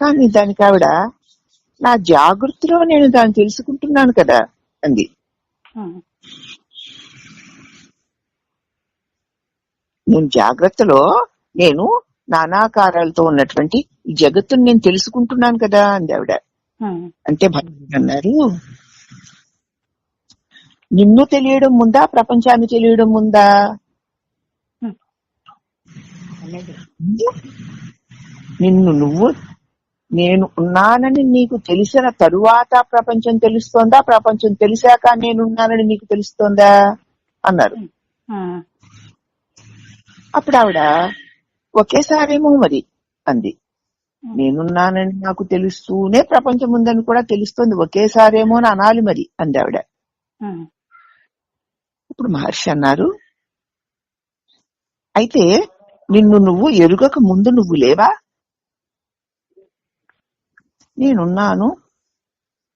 కానీ దానికి ఆవిడ నా జాగృతిలో నేను దాన్ని తెలుసుకుంటున్నాను కదా అంది. నేను జాగ్రత్తలో నేను నానాకారాలతో ఉన్నటువంటి ఈ జగత్తుని నేను తెలుసుకుంటున్నాను కదా అంది ఆవిడ. అంటే భగవంతుడు అన్నారు నిన్ను తెలియడం ముందా ప్రపంచాన్ని తెలియడం ముందా? నిన్ను నువ్వు నేను ఉన్నానని నీకు తెలిసిన తరువాత ప్రపంచం తెలుస్తోందా? ప్రపంచం తెలిసాక నేనున్నానని నీకు తెలుస్తోందా? అన్నారు. అప్పుడు ఆవిడ ఒకేసారేమో మరి అంది. నేనున్నానని నాకు తెలుస్తూనే ప్రపంచం ఉందని కూడా తెలుస్తోంది. ఒకేసారేమో అని అనాలి మరి అంది ఆవిడ. ఇప్పుడు మహర్షి అన్నారు అయితే నిన్ను నువ్వు ఎరుగక ముందు నువ్వు లేవా? నేనున్నాను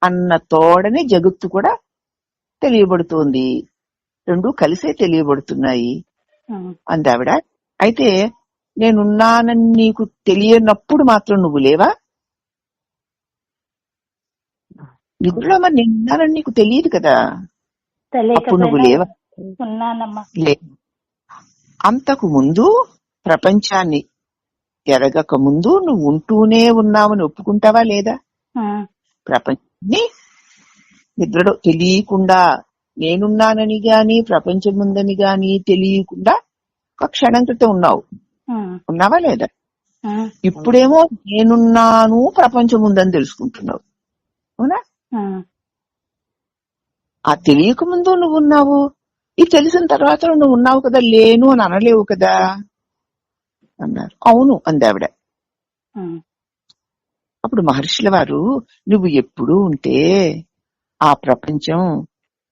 అన్న తోడనే జగత్తు కూడా తెలియబడుతోంది. రెండు కలిసే తెలియబడుతున్నాయి. ఉమ్, అంది ఆవిడ అయితే నేనున్నానని నీకు తెలియనప్పుడు మాత్రం నువ్వు లేవా? నిద్రలో మరి నేనున్నానని నీకు తెలియదు కదా? అప్పుడు నువ్వు లేవా? అంతకు ముందు ప్రపంచాన్ని ఎరగక ముందు నువ్వు ఉంటూనే ఉన్నావని ఒప్పుకుంటావా లేదా? ప్రపంచాన్ని నిద్రలో తెలియకుండా నేనున్నానని గాని ప్రపంచం ఉందని గాని తెలియకుండా ఒక క్షణం క్రితం ఉన్నావు. ఉన్నావా లేదా? ఇప్పుడేమో నేనున్నాను ప్రపంచం ఉందని తెలుసుకుంటున్నావు. అవునా? ఆ. తెలియక ముందు నువ్వు ఉన్నావు ఇది తెలిసిన తర్వాత నువ్వు ఉన్నావు కదా లేను అని అనలేవు కదా. అన్నారు. అవును అంది ఆవిడ ఉమ్, అప్పుడు మహర్షుల వారు నువ్వు ఎప్పుడూ ఉంటే ఆ ప్రపంచం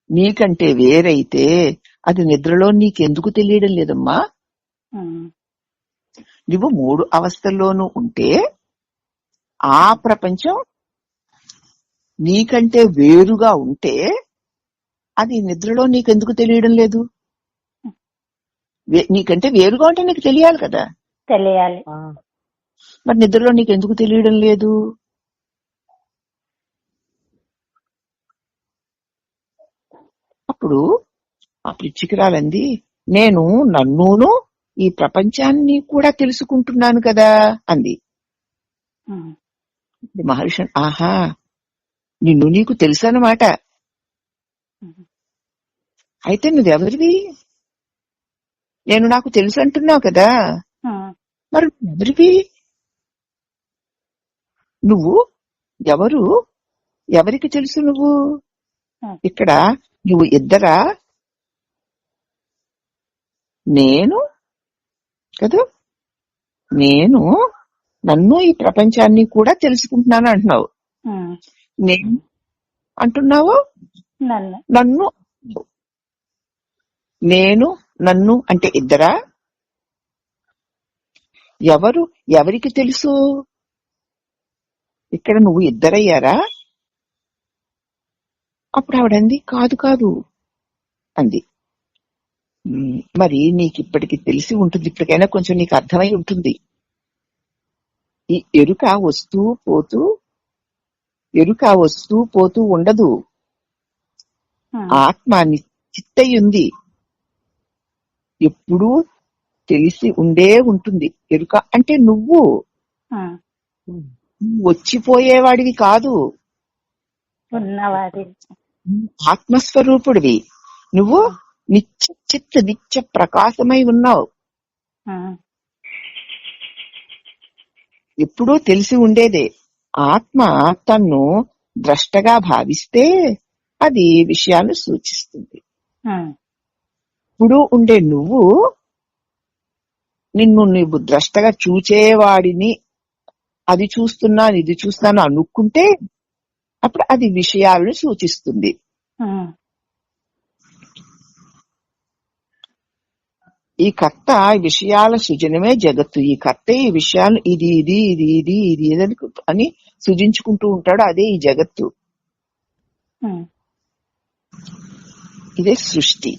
నీకంటే వేరైతే అది నిద్రలో నీకెందుకు తెలియడం లేదమ్మా? నువ్వు మూడు అవస్థల్లోనూ ఉంటే ఆ ప్రపంచం నీకంటే వేరుగా ఉంటే అది నిద్రలో నీకెందుకు తెలియడం లేదు? నీకంటే వేరుగా ఉంటే నీకు తెలియాలి కదా? తెలియాలి. మరి నిద్రలో నీకెందుకు తెలియడం లేదు? అప్పుడు ఆ పిచ్చికిరాలంది నేను నన్నును ఈ ప్రపంచాన్ని కూడా తెలుసుకుంటున్నాను కదా అంది. మహర్షి ఆహా నిన్ను నీకు తెలుసు అన్నమాట ఉమ్, అయితే నువ్వెవరివి? నేను నాకు తెలుసు అంటున్నావు కదా. మరి ఎవరివి నువ్వు? ఎవరు? ఎవరికి తెలుసు నువ్వు? ఇక్కడ నువ్వు ఇద్దరా? నేను? కదా? నేను? నన్ను ఈ ప్రపంచాన్ని కూడా తెలుసుకుంటున్నాను అంటున్నావు. నేను? అంటున్నావు? నన్ను. నన్ను? నేను? నన్ను అంటే ఇద్దరా? ఎవరు? ఎవరికి తెలుసు? ఇక్కడ నువ్వు ఇద్దరయ్యారా? అప్పుడు ఆవిడంది కాదు కాదు అంది. "మ్మ్, మరి నీకు ఇప్పటికి తెలిసి ఉంటుంది ఇప్పటికైనా కొంచెం నీకు అర్థమై ఉంటుంది. ఈ ఎరుక వస్తూ పోతూ ఎరుక వస్తూ పోతూ ఉండదు. ఆత్మ నిశ్చిత్తయి ఉంది ఎప్పుడూ తెలిసి ఉండే ఉంటుంది. ఎరుక అంటే నువ్వు. వచ్చిపోయేవాడివి కాదు. ఉన్నవాడి ఆత్మస్వరూపుడివి. నువ్వు నిత్య చిత్త నిత్య ప్రకాశమై ఉన్నావు. ఎప్పుడూ తెలిసి ఉండేదే. ఆత్మ తన్ను ద్రష్టగా భావిస్తే అది విషయాన్ని సూచిస్తుంది. ఇప్పుడు ఉండే నువ్వు నిన్ను నువ్వు ద్రష్టగా చూచేవాడిని. అది చూస్తున్నాను ఇది చూస్తున్నాను అనుకుంటే అప్పుడు అది విషయాలను సూచిస్తుంది. ఈ కర్త విషయాల సృజనమే జగత్తు. ఈ కర్త ఈ విషయాలు ఇది ఇది ఇది ఇది ఇది ఇది అని అని సృజించుకుంటూ ఉంటాడు అదే ఈ జగత్తు. ఇదే సృష్టి.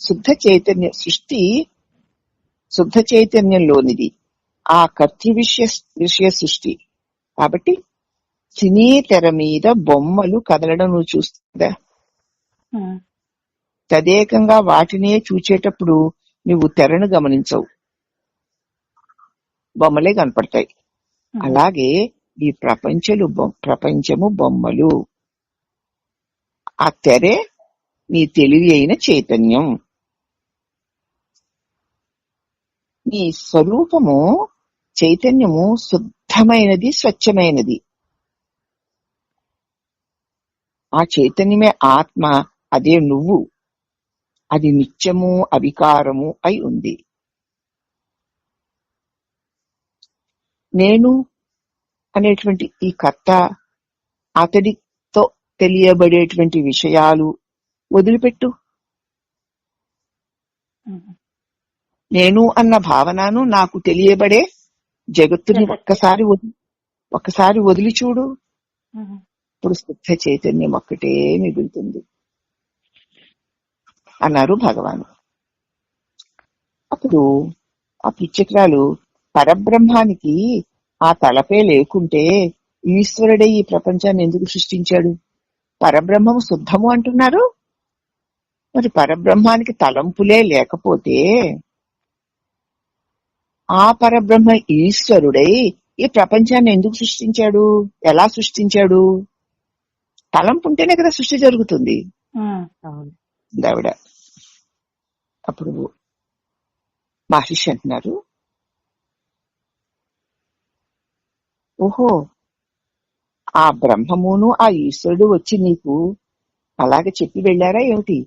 శుద్ధ చైతన్య సృష్టి శుద్ధ చైతన్యంలోనిది ఆ కర్తృ విషయ విషయ సృష్టి. కాబట్టి సినీ తెర మీద బొమ్మలు కదలడం నువ్వు చూస్తుందా? తదేకంగా వాటినే చూచేటప్పుడు నువ్వు తెరను గమనించవు. బొమ్మలే కనపడతాయి. అలాగే ఈ ప్రపంచలు ప్రపంచము బొమ్మలు. ఆ తెరే నీ తెలివి అయిన చైతన్యం. నీ స్వరూపము చైతన్యము శుద్ధమైనది స్వచ్ఛమైనది. ఆ చైతన్యమే ఆత్మ అదే నువ్వు. అది నిత్యము అవికారము అయి ఉంది. నేను అనేటువంటి ఈ కర్త అతడితో తెలియబడేటువంటి విషయాలు వదిలిపెట్టు. నేను అన్న భావనను నాకు తెలియబడే జగత్తుని జగత్తు. ఒక్కసారి ఒక్కసారి వదిలి చూడు. ఇప్పుడు శుద్ధ చైతన్యం ఒక్కటే మిగులుతుంది. అన్నారు భగవాన్. అప్పుడు ఆ పిచ్చకురాలు పరబ్రహ్మానికి ఆ తలపే లేకుంటే ఈశ్వరుడే ఈ ప్రపంచాన్ని ఎందుకు సృష్టించాడు? పరబ్రహ్మము శుద్ధము అంటున్నారు? మరి పరబ్రహ్మానికి తలంపులే లేకపోతే ఆ పరబ్రహ్మ ఈశ్వరుడై ఈ ప్రపంచాన్ని ఎందుకు సృష్టించాడు? ఎలా సృష్టించాడు? తలంపు ఉంటేనే కదా సృష్టి జరుగుతుంది. ఆవిడ. అప్పుడు మహర్షి అంటున్నారు. ఓహో ఆ బ్రహ్మమును ఆ ఈశ్వరుడు వచ్చి నీకు అలాగే చెప్పి వెళ్ళారా ఏమిటి?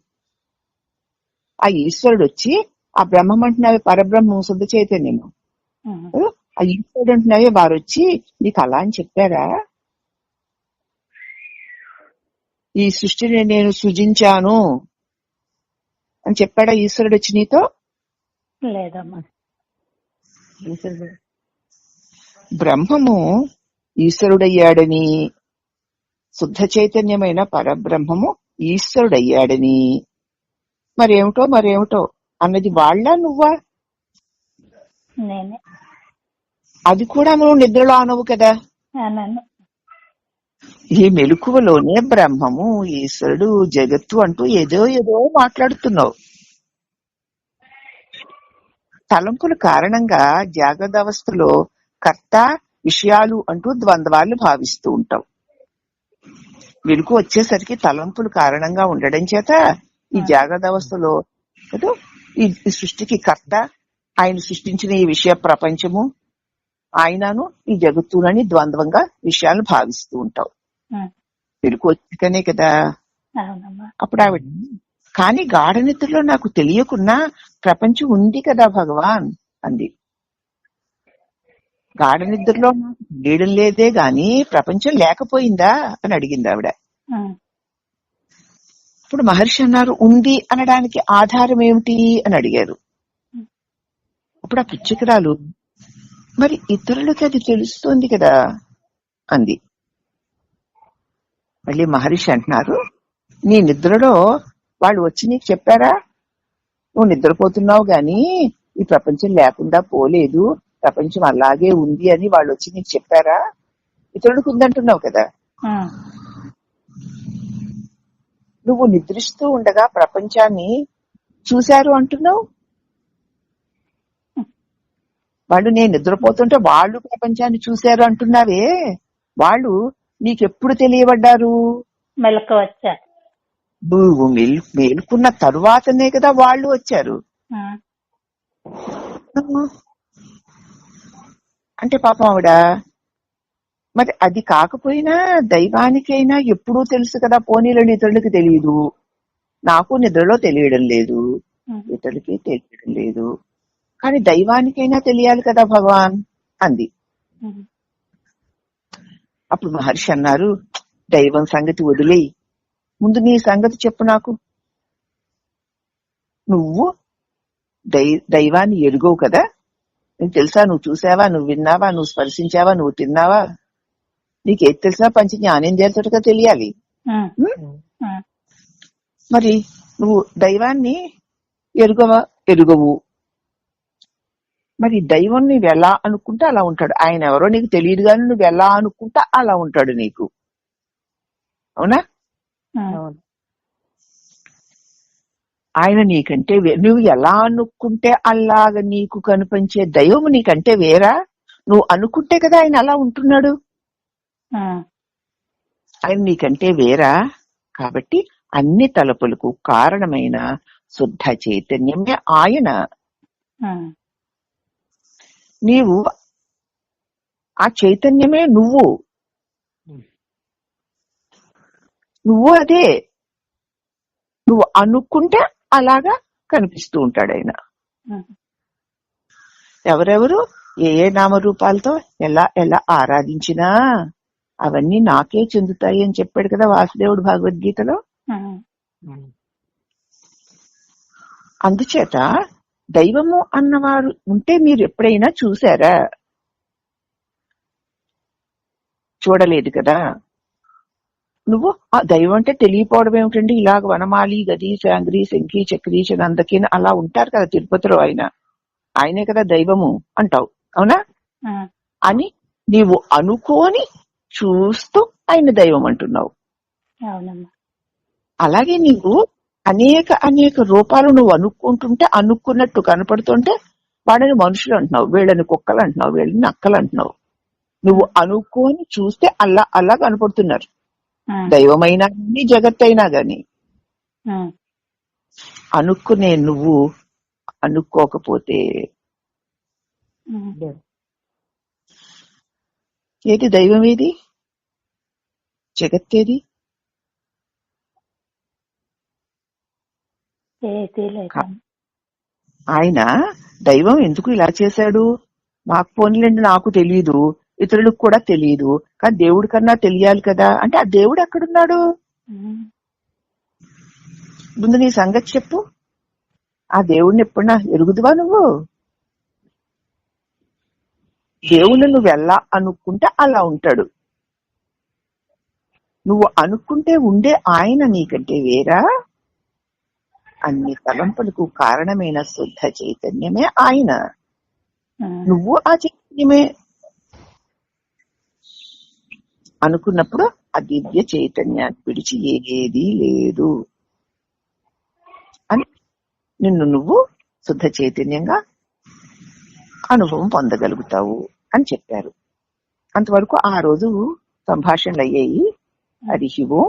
ఆ ఈశ్వరుడు వచ్చి ఆ బ్రహ్మం అంటున్నావే పరబ్రహ్మం శుద్ధ చైతన్యము? ఆ ఈశ్వరుడు అంటున్నావే వారు వచ్చి నీకు అలా అని చెప్పారా? ఈ సృష్టిని నేను సృజించాను అని చెప్పాడా ఈశ్వరుడు వచ్చి నీతో? లేదమ్మా. బ్రహ్మము ఈశ్వరుడయ్యాడని శుద్ధ చైతన్యమైన పరబ్రహ్మము ఈశ్వరుడయ్యాడని. మరేమిటో మరేమిటో? అన్నది వాళ్ళ నువ్వా? నేనే. అది కూడా నువ్వు నిద్రలో అనవు కదా. ఈ మెలకువలోనే బ్రహ్మము ఈశ్వరుడు జగత్తు అంటూ ఏదో ఏదో మాట్లాడుతున్నావు. తలంపుల కారణంగా జాగ్రత్త అవస్థలో కర్త విషయాలు అంటూ ద్వంద్వాలు భావిస్తూ ఉంటావు. వెలుగు వచ్చేసరికి తలంపులు కారణంగా ఉండడం చేత ఈ జాగ్రత్త అవస్థలో ఈ సృష్టికి కర్త. ఆయన సృష్టించిన ఈ విషయ ప్రపంచము ఆయనను ఈ జగత్తునని ద్వంద్వంగా విషయాలను భావిస్తూ ఉంటావు. ఉమ్, వెలుగు వచ్చాకనే కదా. అప్పుడు ఆవిడ కానీ గాఢ నిద్రలో నాకు తెలియకున్నా ప్రపంచం ఉంది కదా భగవాన్ అంది. గాఢ నిద్రలో నాకు తెలియడం లేదే గాని ప్రపంచం లేకపోయిందా? అని అడిగింది ఆవిడ. అప్పుడు ఇప్పుడు మహర్షి అన్నారు ఉంది అనడానికి ఆధారం ఏమిటి? అని అడిగారు. అప్పుడు ఆ పిచ్చికరాలు మరి ఇతరులకి అది తెలుస్తుంది కదా? అంది. మళ్ళీ మహర్షి అంటున్నారు నీ నిద్రలో వాళ్ళు వచ్చి నీకు చెప్పారా? నువ్వు నిద్రపోతున్నావు గాని ఈ ప్రపంచం లేకుండా పోలేదు. ప్రపంచం అలాగే ఉంది అని వాళ్ళు వచ్చి నీకు చెప్పారా? ఇతరులకు ఉందంటున్నావు కదా. నువ్వు నిద్రిస్తూ ఉండగా ప్రపంచాన్ని చూశారు అంటున్నావు? వాళ్ళు నేను నిద్రపోతుంటే వాళ్ళు ప్రపంచాన్ని చూశారు అంటున్నావే. వాళ్ళు నీకెప్పుడు తెలియబడ్డారు? మెలకు నువ్వు మేల్ మేలుకున్న తరువాతనే కదా వాళ్ళు వచ్చారు. అంటే పాపం ఆవిడ? మరి అది కాకపోయినా దైవానికైనా ఎప్పుడూ తెలుసు కదా పోనీలని ఇతరులకి తెలియదు నాకు నిద్రలో తెలియడం లేదు. ఇతరులకి తెలియడం లేదు. కానీ దైవానికైనా తెలియాలి కదా భగవాన్ అంది. అప్పుడు మహర్షి అన్నారు దైవం సంగతి వదిలేయి. ముందు నీ సంగతి చెప్పు నాకు. నువ్వు దై దైవాన్ని ఎరుగవు కదా. నీకు తెలుసా నువ్వు చూసావా నువ్వు విన్నావా నువ్వు స్పర్శించావా నువ్వు తిన్నావా? నీకేది తెలిసినా పంచ జ్ఞానేంద్రియాలతోటిగా తెలియాలి. మరి నువ్వు దైవాన్ని ఎరుగవా? ఎరుగవు. మరి దైవం నువ్వు ఎలా అనుకుంటే అలా ఉంటాడు. ఆయన ఎవరో నీకు తెలియదు కానీ నువ్వు ఎలా అనుకుంటే అలా ఉంటాడు నీకు. అవునా? ఆయన నీకంటే వే- నువ్వు ఎలా అనుకుంటే అలాగ నీకు కనిపించే దైవం నీకంటే వేరా? నువ్వు అనుకుంటే కదా ఆయన అలా ఉంటున్నాడు. ఆయన నీకంటే వేరా? కాబట్టి అన్ని తలపులకు కారణమైన శుద్ధ చైతన్యమే ఆయన. నీవు ఆ చైతన్యమే నువ్వు. నువ్వు అదే. నువ్వు అనుకుంటే అలాగా కనిపిస్తూ ఉంటాడు ఆయన. ఎవరెవరు? ఏ ఏ నామరూపాలతో ఎలా ఎలా ఆరాధించినా? అవన్నీ నాకే చెందుతాయి అని చెప్పాడు కదా వాసుదేవుడు భగవద్గీతలో. అందుచేత దైవము అన్నవారు ఉంటే మీరు ఎప్పుడైనా చూసారా చూడలేదు కదా. నువ్వు ఆ దైవం అంటే తెలియపోవడం ఏమిటండి? ఇలాగ వనమాలి గది శాంగ్రి శంకి చక్రి నందకిన అలా ఉంటారు కదా తిరుపతిలో ఆయన. ఆయనే కదా దైవము అంటావు. అవునా? అని నీవు అనుకోని చూస్తూ ఆయన దైవం అంటున్నావు. అవునమ్మా. అలాగే నీవు అనేక అనేక రూపాలు నువ్వు అనుకుంటుంటే అనుకున్నట్టు కనపడుతుంటే వాడిని మనుషులు అంటున్నావు వీళ్ళని కుక్కలు అంటున్నావు వీళ్ళని నక్కలు అంటున్నావు. నువ్వు అనుకోని చూస్తే అలా అలా కనపడుతున్నారు. దైవమైనా గాని జగత్ అయినా గాని అనుకునే నువ్వు అనుకోకపోతే. ఏది దైవం ఏది? జగత్తేది? ఆయన దైవం ఎందుకు ఇలా చేశాడు? మాకు పోనీలేండి నాకు తెలియదు ఇతరులకు కూడా తెలియదు కానీ దేవుడి కన్నా తెలియాలి కదా. అంటే ఆ దేవుడు ఎక్కడున్నాడు? ముందు నీ సంగతి చెప్పు. ఆ దేవుడిని ఎప్పుడన్నా ఎరుగుదువా నువ్వు? దేవుణ్ణి నువ్వు ఎలా అనుకుంటే అలా ఉంటాడు. నువ్వు అనుకుంటే ఉండే ఆయన నీకంటే వేరా? అన్ని తలంపులకు కారణమైన శుద్ధ చైతన్యమే ఆయన. నువ్వు ఆ చైతన్యమే. అనుకున్నప్పుడు ఆ దివ్య చైతన్యాన్ని విడిచి ఏది లేదు. అని నిన్ను నువ్వు శుద్ధ చైతన్యంగా అనుభవం పొందగలుగుతావు. అని చెప్పారు. అంతవరకు ఆ రోజు సంభాషణలు అయ్యాయి హరి ఓం